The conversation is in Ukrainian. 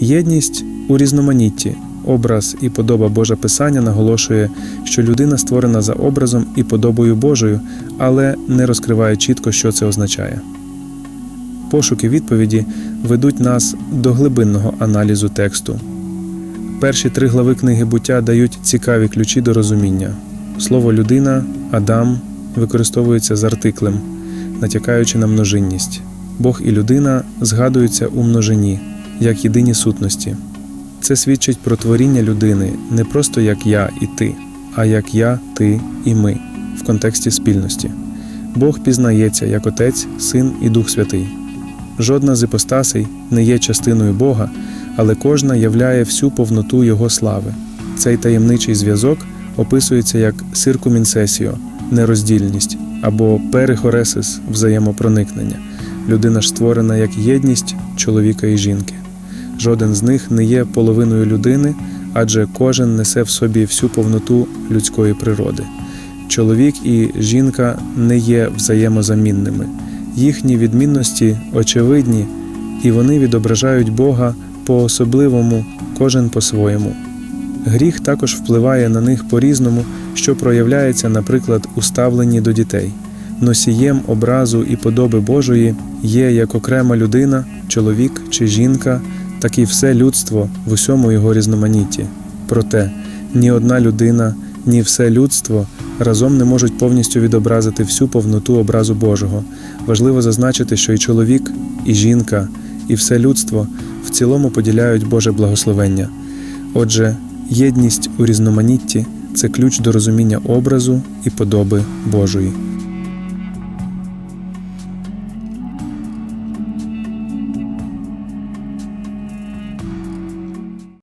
Єдність у різноманітті. Образ і подоба Божа Писання наголошує, що людина створена за образом і подобою Божою, але не розкриває чітко, що це означає. Пошуки відповіді ведуть нас до глибинного аналізу тексту. Перші три глави книги буття дають цікаві ключі до розуміння. Слово людина, Адам використовується з артиклем, натякаючи на множинність. Бог і людина згадуються у множині, як єдині сутності. Це свідчить про творіння людини не просто як я і ти, а як я, ти і ми в контексті спільності. Бог пізнається як Отець, Син і Дух Святий. Жодна з іпостасей не є частиною Бога, але кожна являє всю повноту Його слави. Цей таємничий зв'язок описується як сиркумінсесіо, нероздільність або перихоресис взаємопроникнення. Людина ж створена як єдність чоловіка і жінки. Жоден з них не є половиною людини, адже кожен несе в собі всю повноту людської природи. Чоловік і жінка не є взаємозамінними. Їхні відмінності очевидні, і вони відображають Бога по-особливому, кожен по-своєму. Гріх також впливає на них по-різному, що проявляється, наприклад, у ставленні до дітей. Носієм образу і подоби Божої є як окрема людина, чоловік чи жінка, так і все людство в усьому його різноманітті. Проте ні одна людина, ні все людство разом не можуть повністю відобразити всю повноту образу Божого. Важливо зазначити, що і чоловік, і жінка, і все людство в цілому поділяють Боже благословення. Отже, єдність у різноманітті це ключ до розуміння образу і подоби Божої.